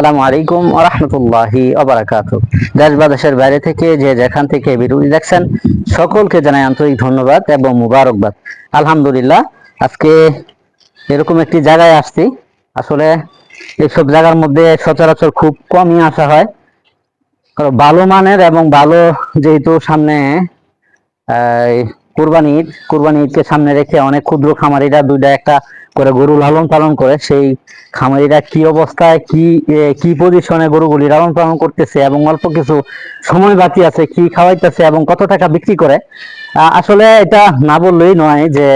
আসসালামু আলাইকুম রহমতুল্লাহি দেশ বা দেশের বাইরে থেকে যে যেখান থেকে ভিডিওটি দেখছেন, সকলকে জানাই আন্তরিক ধন্যবাদ এবং মুবারকবাদ। আলহামদুলিল্লাহ, আজকে এরকম একটি জায়গায় আসছি। আসলে এইসব জায়গার মধ্যে সচরাচর খুব কমই আসা হয়। ভালো মানের এবং ভালো যেহেতু সামনে কুরবানি ঈদ কুরবানি ঈদকে সামনে রেখে অনেক ক্ষুদ্র খামারিরা দুইটা একটা করে গরু লালন পালন করে। সেই খামারিরা কি অবস্থায়, কি কি পজিশনে গরুগুলি লালন পালন করতেছে এবং অল্প কিছু সময় বাকি আছে, কি খাওয়াইতেছে এবং কত টাকা বিক্রি করে? আসলে এটা না বললেই নয় যে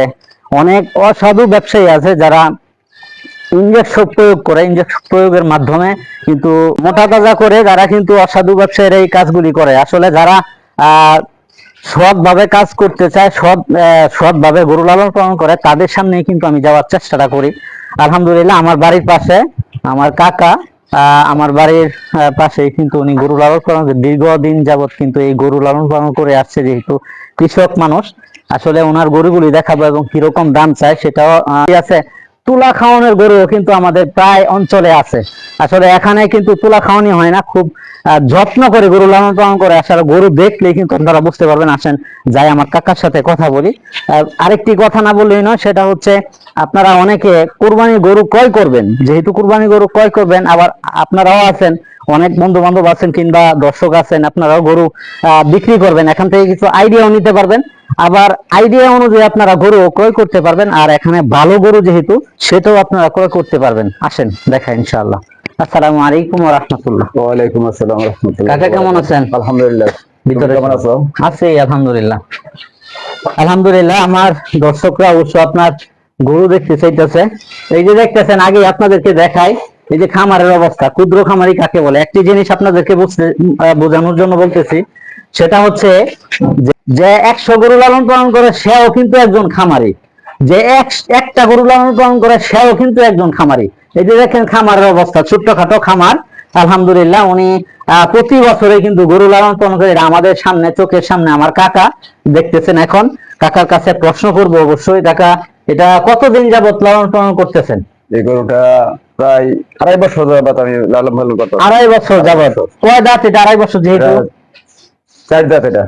অনেক অসাধু ব্যবসায়ী আছে যারা ইঞ্জেকশন প্রয়োগ করে ইঞ্জেকশন প্রয়োগের মাধ্যমে কিন্তু মোটা তাজা করে, যারা কিন্তু অসাধু ব্যবসায়ীরা এই কাজগুলি করে। আসলে যারা আহ সৎ ভাবে কাজ করতে চায় সৎ আহ, সৎ ভাবে গরু লালন পালন করে তাদের সামনে কিন্তু আমি যাওয়ার চেষ্টাটা করি। আলহামদুলিল্লাহ আমার বাড়ির পাশে আমার কাকা আমার বাড়ির পাশে কিন্তু উনি গরু লালন পালন। দীর্ঘদিন যাবত কিন্তু এই গরু লালন পালন করে আসছে যেহেতু কৃষক মানুষ। আসলে ওনার গরুগুলি দেখাবো এবং কীরকম দাম চায় সেটাও আছে। তুলা খাওয়ানোর গরু কিন্তু আমাদের প্রায় অঞ্চলে আছে। আসলে এখানে কিন্তু তুলা খাওয়ানি হয় না, খুব যত্ন করে গরু লালন পালন করে আসলে গরু দেখলে কিন্তু আপনারা বুঝতে পারবেন। আসেন, যাই আমার কাকার সাথে কথা বলি। আরেকটি কথা না বললেই নয়, সেটা হচ্ছে আপনারা অনেকে কুরবানি গরু ক্রয় করবেন। যেহেতু কুরবানি গরু ক্রয় করবেন, আবার আপনারাও আছেন, অনেক বন্ধু বান্ধব আছেন কিংবা দর্শক আছেন, আপনারাও গরু বিক্রি করবেন। এখান থেকে কিছু আইডিয়াও নিতে পারবেন। আবার আইডিয়া অনুযায়ী আপনারা গরু ক্রয় করতে পারবেন আর এখানে ভালো গরু যেহেতু সেটাও আপনারা ক্রয় করতে পারবেন। আসেন দেখা ইনশাআল্লাহ। আসসালামু আলাইকুম ওয়া রাহমাতুল্লাহ। ওয়ালাইকুম আসসালাম রহমতুল্লাহ। কাকা কেমন আছেন? আলহামদুলিল্লাহ। ভিতরে কেমন আছো? আছি আলহামদুলিল্লাহ। আলহামদুলিল্লাহ আমার দর্শকরা অবশ্য আপনার গরু দেখতে চাইতেছে। এই যে দেখতেছেন আগে আপনাদেরকে দেখাই এই যে খামারের অবস্থা ক্ষুদ্র খামারি কাকে বলে? একটি জিনিস আপনাদেরকে বুঝতে বোঝানোর জন্য বলতেছি সেটা হচ্ছে যে- একশো গরু লালন পালন করে সেও কিন্তু একজন খামারি। যে একটা গরু লালন পালন করে সেও কিন্তু একজন খামারি। এই যে দেখেন খামারের অবস্থা ছোট্টখাটো খামার। আলহামদুলিল্লাহ উনি প্রতি বছরে কিন্তু গরু লালন পালন করে। আমাদের সামনে চোখের সামনে আমার কাকা দেখতেছেন এখন। কাকার কাছে প্রশ্ন করব অবশ্যই। কাকা এটা কতদিন যাবত লালন পালন করতেছেন? এই গরুটা প্রায় আড়াই বছর যাবত আমি লালন পালন করতাম। আড়াই বছর যাবত কয় দাঁত এটা? আড়াই বছর যেহেতু? চার দাঁত এটা।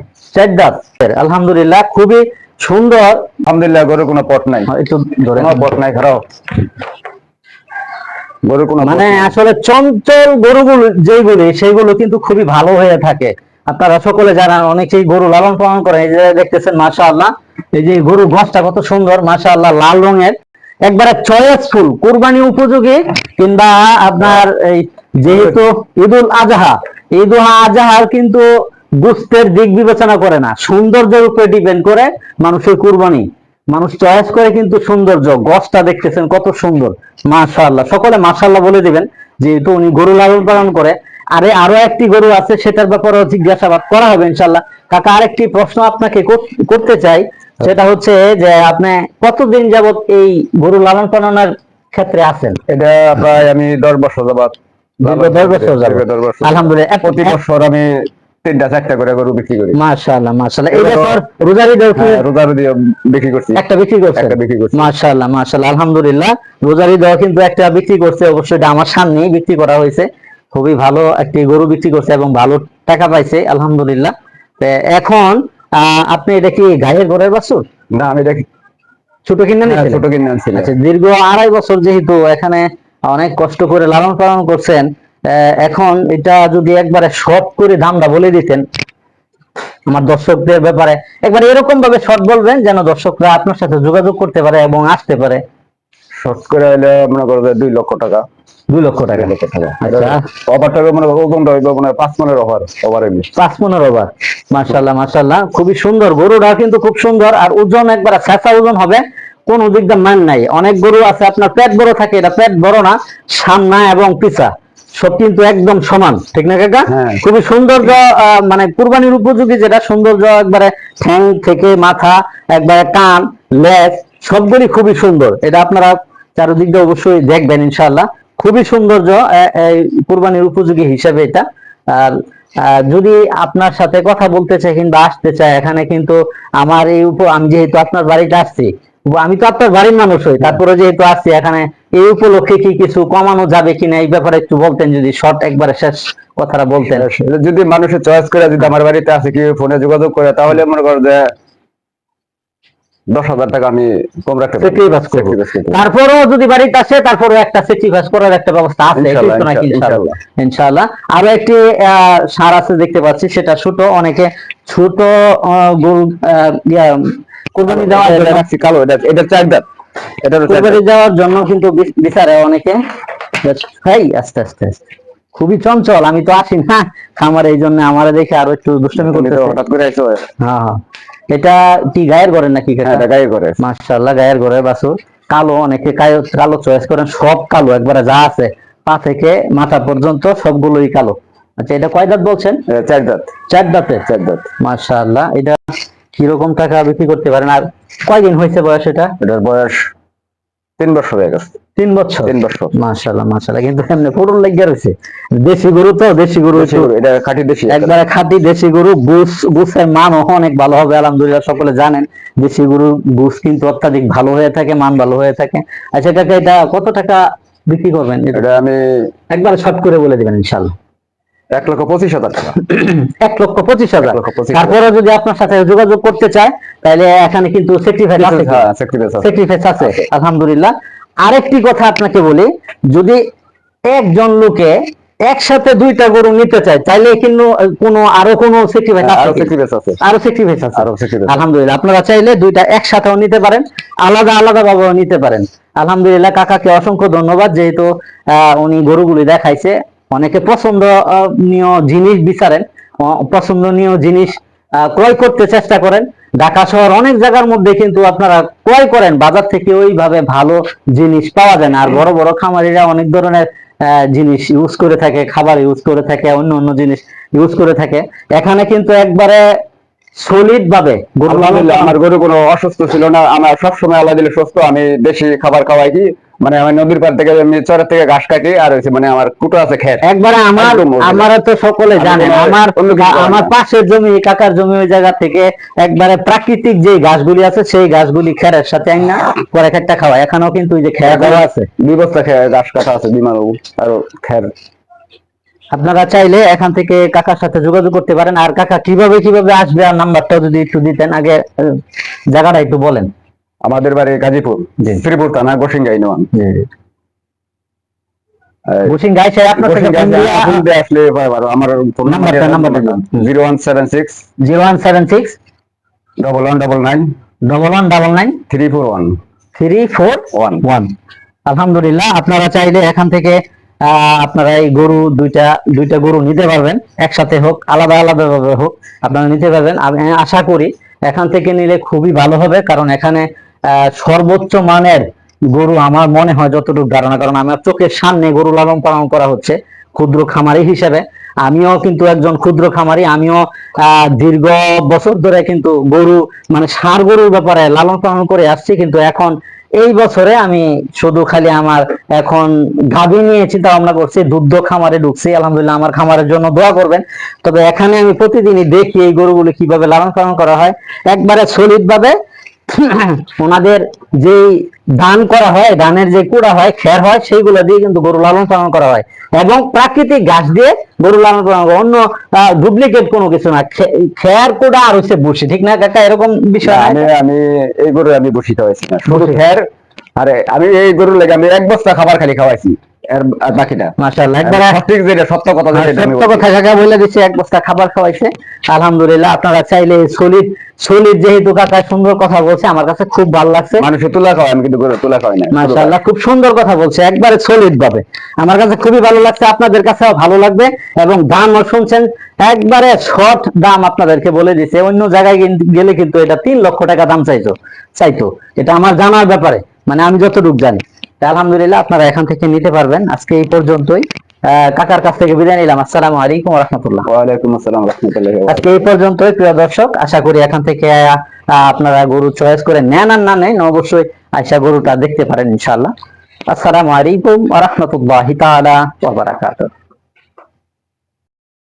আলহামদুলিল্লাহ খুবই সুন্দর। আলহামদুলিল্লাহ গরুর কোনো পট নাই। একটু ধরে পট নাই খারাপ। গরুর কোনো মানে আসলে চঞ্চল গরুগুলো যেইগুলি সেইগুলো কিন্তু খুবই ভালো হয়ে থাকে। আপনারা সকলে জানান অনেকেই গরু লালন পালন করে। এই যে দেখতেছেন মাশা আল্লাহ এই যে গরু গোসটা কত সুন্দর মাশা আল্লাহ লাল রঙের। একবারে চয়েস ফুল কুরবানি উপযোগী কিংবা আপনার এই যেহেতু ঈদুল আজহা ঈদুল আজহার কিন্তু গুস্তের দিক বিবেচনা করে না। সৌন্দর্যের উপরে ডিপেন্ড করে মানুষের কুরবানি। মানুষ চয়েস করে কিন্তু সৌন্দর্য। গছটা দেখতেছেন কত সুন্দর। মাশাআল্লাহ। সকলে মাশাআল্লাহ বলে দিবেন যেহেতু উনি গরু লালন পালন করে। আরে আরও একটি গরু আছে সেটার ব্যাপারে জিজ্ঞাসাবাদ করা হবে ইনশাল্লাহ কাকা আরেকটি প্রশ্ন আপনাকে করতে চাই। সেটা হচ্ছে যে আপনি কতদিন যাবত এই গরু লালন পালনের ক্ষেত্রে আছেন? এটা প্রায় আমি দশ বছর যাবত দশ বছর যাবত। দীর্ঘ দশ বছর আলহামদুলিল্লাহ। প্রতি বছর আমি তিনটা চারটা করে গরু বিক্রি করি। মাশাআল্লাহ মাশাআল্লাহ। বছর রোজারি হ্যাঁ, রোজার দিয়ে বিক্রি করছি। একটা বিক্রি করছেন? একটা বিক্রি করছি। মাশাআল্লাহ মাশাআল্লাহ আলহামদুলিল্লাহ। রোজারি দেওয়া কিন্তু একটা বিক্রি করছে অবশ্যই এটা আমার সামনেই বিক্রি করা হয়েছে। খুবই ভালো একটি গরু বিক্রি করছে এবং ভালো টাকা পাইছে আলহামদুলিল্লাহ। এখন আহ, আপনি এটা কি গায়ের ঘরের বাছুর? না আমি দেখি ছোট কিনে হ্যাঁ, নিয়েছিলেন? ছোট কিনে আচ্ছা দীর্ঘ আড়াই বছর যেহেতু এখানে অনেক কষ্ট করে লালন পালন করছেন এখন এটা যদি একবারে শর্ট করে দামটা বলে দিতেন আমার দর্শকদের ব্যাপারে। একবার এরকম ভাবে শর্ট বলবেন যেন দর্শকরা আপনার সাথে যোগাযোগ করতে পারে এবং আসতে পারে। শর্ট করে হলে মনে করো যে দুই লক্ষ টাকা। দুই লক্ষ টাকা। লক্ষ টাকা। আচ্ছা। অফারটা মনে করো ওজনটা হইবে মানে পাঁচ মনের অফার অফার এমনি। পাঁচ পনেরো ওভার মার্শাল্লাহ মার্শাল্লাহ খুবই সুন্দর। গরুটা কিন্তু খুব সুন্দর। আর ওজন একবার ছেঁচা ওজন হবে। কোন দিক দিয়ে মান নাই। অনেক গরু আছে আপনার পেট বড় থাকে এটা পেট বড় না সামনা এবং পিছা। সব কিন্তু একদম সমান ঠিক না কাকা? হ্যাঁ। খুবই সৌন্দর্য মানে কুরবানির উপযোগী যেটা সৌন্দর্য একবারে ঠ্যাং থেকে মাথা একবারে কান লেজ সবগুলি খুবই সুন্দর। এটা আপনারা চারদিক দিয়ে অবশ্যই দেখবেন ইনশাআল্লাহ। খুবই সৌন্দর্য কুরবানির উপযোগী হিসাবে এটা। আর যদি আপনার সাথে কথা বলতে চাই কিংবা আসতে চায় এখানে কিন্তু আমার এই উপ আমি যেহেতু আপনার বাড়িতে আসছি আমি তো আপনার বাড়ির মানুষ হই তারপরে যেহেতু আসছি এখানে এই উপলক্ষে কি কিছু কমানো যাবে কিনা এই ব্যাপারে একটু বলতেন যদি শর্ট একবারে শেষ কথাটা বলতেন। যদি মানুষের চয়েস করে যদি আমার বাড়িতে আসে কি ফোনে যোগাযোগ করে তাহলে মনে করো যে দশ হাজার টাকা আমি কম রাখতে। তারপরেও যদি বাড়িতে আসে তারপরেও একটা করার একটা ব্যবস্থা আছে ইনশাআল্লাহ, আরও একটি আহ, সার আছে দেখতে পাচ্ছি সেটা ছোট অনেকে ছোট গোল কোরবানি রাখছি কালো এটা এটা চার এটা কোরবানি দাঁত। দেওয়ার জন্য কিন্তু বিচারে অনেকে। হাই আস্তে আস্তে আস্তে। খুবই চঞ্চল আমি তো আসি না। খামার এই জন্য আমার দেখে আরও একটু দুষ্টমি তুমি তো করতেছে। হঠাৎ করে আইছো হ্যাঁ হ্যাঁ। এটা কি গায়ের ঘরের নাকি হ্যাঁ কাকা? এটা গায়ে করে মাশাআল্লাহ গায়ের ঘরে বাছুর। কালো অনেকে কালো কালো চয়েস করেন সব কালো একবারে যা আছে। পা থেকে মাথা পর্যন্ত সবগুলোই কালো। আচ্ছা এটা কয় দাঁত বলছেন? চার দাঁত। চার দাঁতে চার দাঁত। মাশাআল্লাহ এটা কীরকম টাকা বিক্রি করতে পারেন আর কয়দিন হয়েছে বয়স এটা? এটার বয়স তিন বছর হয়ে গেছে। তিন বছর? তিন বছর। মাশাআল্লাহ মাশাআল্লাহ। কিন্তু এমনি পুরুল লেগে রয়েছে। দেশি গরু তো দেশি গরু এটা খাঁটি দেশি একবারে খাঁটি দেশি গরু বুস বুসের মানও অনেক ভালো হবে আলহামদুলিল্লাহ সকলে জানেন। দেশি গরু বুস কিন্তু অত্যাধিক ভালো হয়ে থাকে মান ভালো হয়ে থাকে। আচ্ছা কাকা এটা কত টাকা বিক্রি করবেন? এটা আমি একবারে শর্ট করে বলে দিবেন ইনশাল্লাহ এক লক্ষ পঁচিশ হাজার টাকা। এক লক্ষ পঁচিশ হাজার। তারপরে যদি আপনার সাথে যোগাযোগ করতে চায় তাহলে এখানে কিন্তু সেক্রিফাইস আছে। হ্যাঁ আছে। আলহামদুলিল্লাহ। আরেকটি কথা আপনাকে বলি যদি একজন লোকে একসাথে দুইটা গরু নিতে চায় তাইলে কিন্তু কোনো আরও কোনো সেক্রিফাইস হ্যাঁ, আছে আরও আছে। আরও সেক্রিফাইস আলহামদুলিল্লাহ আপনারা চাইলে দুইটা একসাথেও নিতে পারেন আলাদা আলাদা ভাবেও নিতে পারেন। আলহামদুলিল্লাহ কাকাকে অসংখ্য ধন্যবাদ যেহেতু আহ, উনি গরুগুলি দেখাইছে। অনেকে পছন্দনীয় জিনিস বিচারেন পছন্দনীয় জিনিস ক্রয় করতে চেষ্টা করেন। ঢাকা শহর অনেক জায়গার মধ্যে কিন্তু আপনারা ক্রয় করেন বাজার থেকে ওইভাবে ভালো জিনিস পাওয়া যায় না। আর বড় বড় খামারিরা অনেক ধরনের জিনিস ইউজ করে থাকে খাবার ইউজ করে থাকে অন্য অন্য জিনিস ইউজ করে থাকে। এখানে কিন্তু একবারে সলিড ভাবে আমার গরু কোনো অসুস্থ ছিল না। আমার সবসময় আল্লাহ দিলে সুস্থ আমি বেশি খাবার খাওয়াই কি মানে আমি নদীর পার থেকে আমি চরের থেকে ঘাস কাটি আর হচ্ছে মানে আমার কুটো আছে খেত একবারে আমার আমার তো সকলে জানেন আমার জানি আমার পাশের জমি কাকার জমি ওই জায়গা থেকে একবারে প্রাকৃতিক যে ঘাসগুলি আছে সেই ঘাসগুলি খেরের সাথে আইনা পরে একটা খাওয়া এখানেও কিন্তু ওই যে খেয়া দেওয়া আছে। দুই বস্তা খেয়ে ঘাস কাটা আছে বিমানবাবু আর খের। আপনারা চাইলে এখান থেকে কাকার সাথে যোগাযোগ করতে পারেন। আর কাকা কীভাবে কীভাবে আসবে আর নাম্বারটাও যদি একটু দিতেন আগে জায়গাটা একটু বলেন। আমাদের বাড়ি গাজীপুর শ্রীপুর থানা গোসিঙ্গাই নেওয়ান আপনার থেকে ফোন দিয়া- আসলে পারো। আমার নাম্বারটা, নাম্বারটা আলহামদুলিল্লাহ আপনারা চাইলে এখান থেকে আহ, আপনারা এই গরু দুইটা দুইটা গরু নিতে পারবেন। একসাথে হোক আলাদা আলাদা ভাবে হোক আপনারা নিতে পারবেন। আমি আশা করি এখান থেকে নিলে খুবই ভালো হবে কারণ এখানে সর্বোচ্চ মানের গরু আমার মনে হয় যতটুকু ধারণা, কারণ আমার চোখের সামনে গরু লালন পালন করা হচ্ছে ক্ষুদ্র খামারি হিসেবে। আমিও কিন্তু একজন ক্ষুদ্র খামারি, আমিও দীর্ঘ বছর ধরে কিন্তু গরু মানে ষাঁড় গরুর ব্যাপারে লালন পালন করে আসছি, কিন্তু এখন এই বছরে আমি শুধু খালি আমার এখন গাভী নিয়ে চিন্তা ভাবনা করছি, দুগ্ধ খামারে ঢুকছি, আলহামদুলিল্লাহ আমার খামারের জন্য দোয়া করবেন। তবে এখানে আমি প্রতিদিনই দেখি এই গরুগুলো কীভাবে লালন পালন করা হয়। একবারে সলিড ভাবে ওনাদের যে দান করা হয় ধানের যে কুড়া হয় খের হয় সেইগুলো দিয়ে কিন্তু গরু লালন পালন করা হয়। এবং প্রাকৃতিক গাছ দিয়ে গরু লালন পালন করা অন্য ডুপ্লিকেট কোনো কিছু না। খের কুড়া আর হচ্ছে বসি ঠিক না কাকা? এরকম বিষয় আমি আমি এই গরু আমি বসিতে হয়েছি না। শুধু খের আরে আমি এই গরুর লেগে আমি এক বস্তা খাবার খালি খাওয়াইছি। আর বাকিটা। মাশাআল্লাহ একবার সঠিক যেটা সত্য কথা যেটা সত্য কথা কাকা বলে দিচ্ছে এক বস্তা খাবার খাওয়াইছে। আলহামদুলিল্লাহ আপনারা চাইলে সলিড সলিড যেহেতু কাকা সুন্দর কথা বলছে আমার কাছে খুব ভালো লাগছে। তুলা আমি কিন্তু গরু তুলা খাওয়াই না মাশাআল্লাহ খুব সুন্দর কথা বলছে একবারে সলিড ভাবে। আমার কাছে খুবই ভালো লাগছে আপনাদের কাছেও ভালো লাগবে এবং দামও শুনছেন একবারে শর্ট দাম আপনাদেরকে বলে দিছে। অন্য জায়গায় গেলে কিন্তু এটা তিন লক্ষ টাকা দাম চাইতো চাইতো। এটা আমার জানার ব্যাপারে। মানে আমি যতটুকু জানি। আলহামদুলিল্লাহ আপনারা এখান থেকে নিতে পারবেন। আজকে এই পর্যন্তই। কাকার কাছ থেকে বিদায় নিলাম। আসসালামু আলাইকুম রহমতুল্লাহ। ওয়ালাইকুম আসসালাম রহমতুল্লাহ আজকে এই পর্যন্তই প্রিয় দর্শক। আশা করি এখান থেকে আহ, আপনারা গরু চয়েস করে নেন আর না নেন অবশ্যই আশা গরুটা দেখতে পারেন ইনশাআল্লাহ। আসসালামু আলাইকুম ওয়া রাহমাতুল্লাহি তাআলা ওয়া বারাকাতুহু।